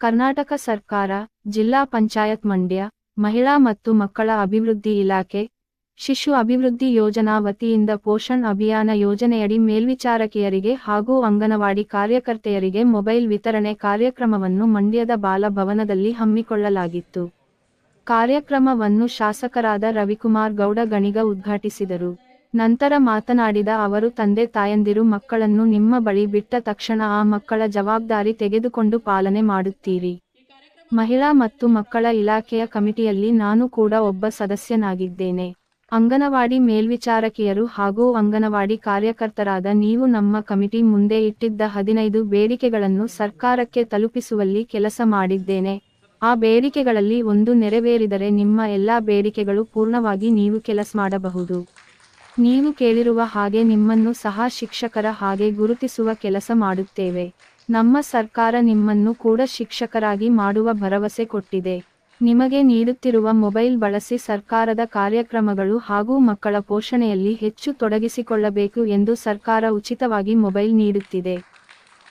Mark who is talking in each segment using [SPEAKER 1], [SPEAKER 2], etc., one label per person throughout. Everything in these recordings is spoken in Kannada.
[SPEAKER 1] ಕರ್ನಾಟಕ ಸರ್ಕಾರ, ಜಿಲ್ಲಾ ಪಂಚಾಯತ್ ಮಂಡ್ಯ, ಮಹಿಳಾ ಮತ್ತು ಮಕ್ಕಳ ಅಭಿವೃದ್ಧಿ ಇಲಾಖೆ, ಶಿಶು ಅಭಿವೃದ್ಧಿ ಯೋಜನಾ ವತಿಯಿಂದ ಪೋಷಣ್ ಅಭಿಯಾನ ಯೋಜನೆಯಡಿ ಮೇಲ್ವಿಚಾರಕಿಯರಿಗೆ ಹಾಗೂ ಅಂಗನವಾಡಿ ಕಾರ್ಯಕರ್ತೆಯರಿಗೆ ಮೊಬೈಲ್ ವಿತರಣೆ ಕಾರ್ಯಕ್ರಮವನ್ನು ಮಂಡ್ಯದ ಬಾಲಭವನದಲ್ಲಿ ಹಮ್ಮಿಕೊಳ್ಳಲಾಗಿತ್ತು. ಕಾರ್ಯಕ್ರಮವನ್ನು ಶಾಸಕರಾದ ರವಿಕುಮಾರ್ ಗೌಡ, ಗಣಿಗ ಉದ್ಘಾಟಿಸಿದರು. ನಂತರ ಮಾತನಾಡಿದ ಅವರು, ತಂದೆ ತಾಯಂದಿರು ಮಕ್ಕಳನ್ನು ನಿಮ್ಮ ಬಳಿ ಬಿಟ್ಟ ತಕ್ಷಣ ಆ ಮಕ್ಕಳ ಜವಾಬ್ದಾರಿ ತೆಗೆದುಕೊಂಡು ಪಾಲನೆ ಮಾಡುತ್ತೀರಿ. ಮಹಿಳಾ ಮತ್ತು ಮಕ್ಕಳ ಇಲಾಖೆಯ ಕಮಿಟಿಯಲ್ಲಿ ನಾನು ಕೂಡ ಒಬ್ಬ ಸದಸ್ಯನಾಗಿದ್ದೇನೆ. ಅಂಗನವಾಡಿ ಮೇಲ್ವಿಚಾರಕಿಯರು ಹಾಗೂ ಅಂಗನವಾಡಿ ಕಾರ್ಯಕರ್ತರಾದ ನೀವು ನಮ್ಮ ಕಮಿಟಿ ಮುಂದೆ ಇಟ್ಟಿದ್ದ ಹದಿನೈದು ಬೇಡಿಕೆಗಳನ್ನು ಸರ್ಕಾರಕ್ಕೆ ತಲುಪಿಸುವಲ್ಲಿ ಕೆಲಸ ಮಾಡಿದ್ದೇನೆ. ಆ ಬೇಡಿಕೆಗಳಲ್ಲಿ ಒಂದು ನೆರವೇರಿದರೆ ನಿಮ್ಮ ಎಲ್ಲಾ ಬೇಡಿಕೆಗಳು ಪೂರ್ಣವಾಗಿ ನೀವು ಕೆಲಸ ಮಾಡಬಹುದು. ನೀವು ಕೇಳಿರುವ ಹಾಗೆ ನಿಮ್ಮನ್ನು ಸಹ ಶಿಕ್ಷಕರ ಹಾಗೆ ಗುರುತಿಸುವ ಕೆಲಸ ಮಾಡುತ್ತೇವೆ. ನಮ್ಮ ಸರ್ಕಾರ ನಿಮ್ಮನ್ನು ಕೂಡ ಶಿಕ್ಷಕರಾಗಿ ಮಾಡುವ ಭರವಸೆ ಕೊಟ್ಟಿದೆ. ನಿಮಗೆ ನೀಡುತ್ತಿರುವ ಮೊಬೈಲ್ ಬಳಸಿ ಸರ್ಕಾರದ ಕಾರ್ಯಕ್ರಮಗಳು ಹಾಗೂ ಮಕ್ಕಳ ಪೋಷಣೆಯಲ್ಲಿ ಹೆಚ್ಚು ತೊಡಗಿಸಿಕೊಳ್ಳಬೇಕು ಎಂದು ಸರ್ಕಾರ ಉಚಿತವಾಗಿ ಮೊಬೈಲ್ ನೀಡುತ್ತಿದೆ.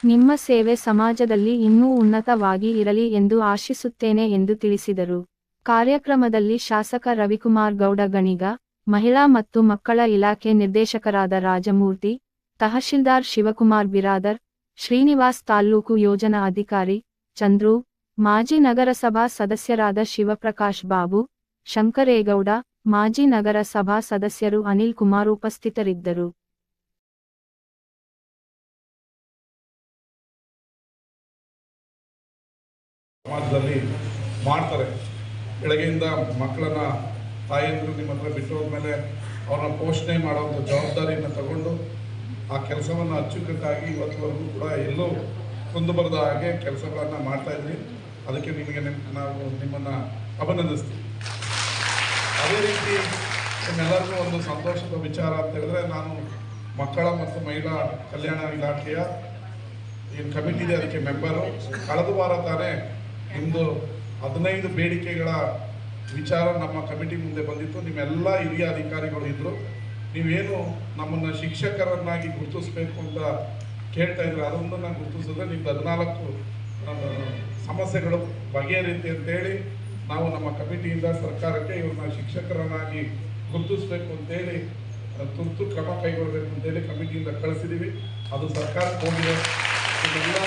[SPEAKER 1] ನಿಮ್ಮ ಸೇವೆ ಸಮಾಜದಲ್ಲಿ ಇನ್ನೂ ಉನ್ನತವಾಗಿ ಇರಲಿ ಎಂದು ಆಶಿಸುತ್ತೇನೆ ಎಂದು ತಿಳಿಸಿದರು. ಕಾರ್ಯಕ್ರಮದಲ್ಲಿ ಶಾಸಕ ರವಿಕುಮಾರ್ ಗೌಡ ಗಣಿಗ ಮಹಿಳಾ ಮತ್ತು ಮಕ್ಕಳ ಇಲಾಖೆ ನಿರ್ದೇಶಕರಾದ ರಾಜಮೂರ್ತಿ, ತಹಶೀಲ್ದಾರ್ ಶಿವಕುಮಾರ್ ಬಿರಾದರ್, ಶ್ರೀನಿವಾಸ್ ತಾಲ್ಲೂಕು ಯೋಜನಾ ಅಧಿಕಾರಿ ಚಂದ್ರು, ಮಾಜಿ ನಗರಸಭಾ ಸದಸ್ಯರಾದ ಶಿವಪ್ರಕಾಶ್ ಬಾಬು, ಶಂಕರೇಗೌಡ, ಮಾಜಿ ನಗರಸಭಾ ಸದಸ್ಯರು ಅನಿಲ್ ಕುಮಾರ್ ಉಪಸ್ಥಿತರಿದ್ದರು.
[SPEAKER 2] ಸಮಾಜದಲ್ಲಿ ಮಾಡ್ತಾರೆ. ಬೆಳಗ್ಗೆಯಿಂದ ಮಕ್ಕಳನ್ನ ತಾಯಂದಿರು ನಿಮ್ಮ ಹತ್ರ ಬಿಟ್ಟು ಹೋದ್ಮೇಲೆ ಅವ್ರನ್ನ ಪೋಷಣೆ ಮಾಡೋವಂಥ ಜವಾಬ್ದಾರಿಯನ್ನು ತಗೊಂಡು ಆ ಕೆಲಸವನ್ನು ಅಚ್ಚುಕಟ್ಟಾಗಿ ಇವತ್ತುವರೆಗೂ ಕೂಡ ಎಲ್ಲೂ ಕುಂದು ಬರದ ಹಾಗೆ ಕೆಲಸಗಳನ್ನು ಇದ್ವಿ ಅದಕ್ಕೆ ನಿಮಗೆ ನಿಮ್ ನಾವು ನಿಮ್ಮನ್ನು ಅಭಿನಂದಿಸ್ತೀವಿ. ಅದೇ ರೀತಿ ನಿಮ್ಮೆಲ್ಲರಿಗೂ ಒಂದು ಸಂತೋಷದ ವಿಚಾರ ಅಂತ ಹೇಳಿದ್ರೆ ನಾನು ಮಕ್ಕಳ ಮತ್ತು ಮಹಿಳಾ ಕಲ್ಯಾಣ ಇಲಾಖೆಯ ಏನು ಕಮಿಟಿ ಇದೆ ಅದಕ್ಕೆ ಮೆಂಬರು. ಕಳೆದ ವಾರ ತಾನೇ ನಿಮ್ಮದು ಹದಿನೈದು ಬೇಡಿಕೆಗಳ ವಿಚಾರ ನಮ್ಮ ಕಮಿಟಿ ಮುಂದೆ ಬಂದಿತ್ತು. ನಿಮ್ಮೆಲ್ಲ ಹಿರಿಯ ಅಧಿಕಾರಿಗಳು ಇದ್ದರು ನೀವೇನು ನಮ್ಮನ್ನು ಶಿಕ್ಷಕರನ್ನಾಗಿ ಗುರುತಿಸ್ಬೇಕು ಅಂತ ಕೇಳ್ತಾ ಇದ್ರೆ ಅದೊಂದನ್ನು ಗುರುತಿಸಿದ್ರೆ ನಿಮ್ಮ ಹದಿನಾಲ್ಕು ಸಮಸ್ಯೆಗಳು ಬಗೆಹರಿಯುತ್ತೆ ಅಂತೇಳಿ ನಾವು ನಮ್ಮ ಕಮಿಟಿಯಿಂದ ಸರ್ಕಾರಕ್ಕೆ ಇವ್ರನ್ನ ಶಿಕ್ಷಕರನ್ನಾಗಿ ಗುರುತಿಸ್ಬೇಕು ಅಂತೇಳಿ ತುರ್ತು ಕ್ರಮ ಕೈಗೊಳ್ಳಬೇಕು ಅಂತೇಳಿ ಕಮಿಟಿಯಿಂದ ಕಳಿಸಿದ್ದೀವಿ ಅದು ಸರ್ಕಾರಕ್ಕೆ ಹೋಗಿದೆ. ಇದೆಲ್ಲ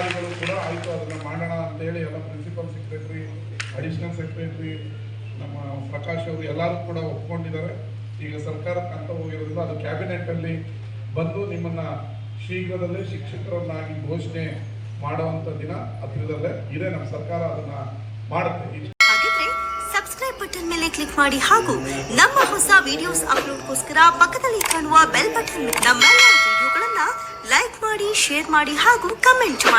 [SPEAKER 2] ಅಧಿಕಾರಿಗಳು ಕೂಡ ಆಯಿತು, ಅದನ್ನು ಮಾಡೋಣ ಅಂತೇಳಿ ಎಲ್ಲ ಪ್ರಿನ್ಸಿಪಲ್ ಸೆಕ್ರೆಟ್ರಿ ಅಡಿಷನಲ್ ಸೆಕ್ರೆಟ್ರಿ ನಮ್ಮ ಪ್ರಕಾಶ್ ಅವರು ಎಲ್ಲರೂ ಕೂಡ ಒಪ್ಕೊಂಡಿದ್ದಾರೆ. ಈಗ ಸರ್ಕಾರಕ್ಕೆ ಅಂತ ಹೋಗಿರೋದ್ರಿಂದ ಅದು ಕ್ಯಾಬಿನೆಟಲ್ಲಿ ಬಂದು ನಿಮ್ಮನ್ನು ಶೀಘ್ರದಲ್ಲೇ ಶಿಕ್ಷಕರನ್ನಾಗಿ ಘೋಷಣೆ ಮಾಡುವಂಥ ದಿನ ಹತ್ತಿರದಲ್ಲೇ ಇದೆ. ನಮ್ಮ ಸರ್ಕಾರ ಅದನ್ನು ಮಾಡುತ್ತೆ.
[SPEAKER 3] ಸಬ್ಸ್ಕ್ರೈಬ್ ಬಟನ್ ಮೇಲೆ ಕ್ಲಿಕ್ ಮಾಡಿ ಹಾಗೂ ನಮ್ಮ ಹೊಸ ವಿಡಿಯೋಸ್ ಅಪ್ಲೋಡ್ಗೋಸ್ಕರ ಪಕ್ಕದಲ್ಲಿ ಕಾಣುವ ಬೆಲ್ ಬಟನ್ ನಮ್ಮೆಲ್ಲ ವಿಡಿಯೋಗಳನ್ನು ಲೈಕ್ ಮಾಡಿ ಶೇರ್ ಮಾಡಿ ಹಾಗೂ ಕಮೆಂಟ್ ಮಾಡಿ.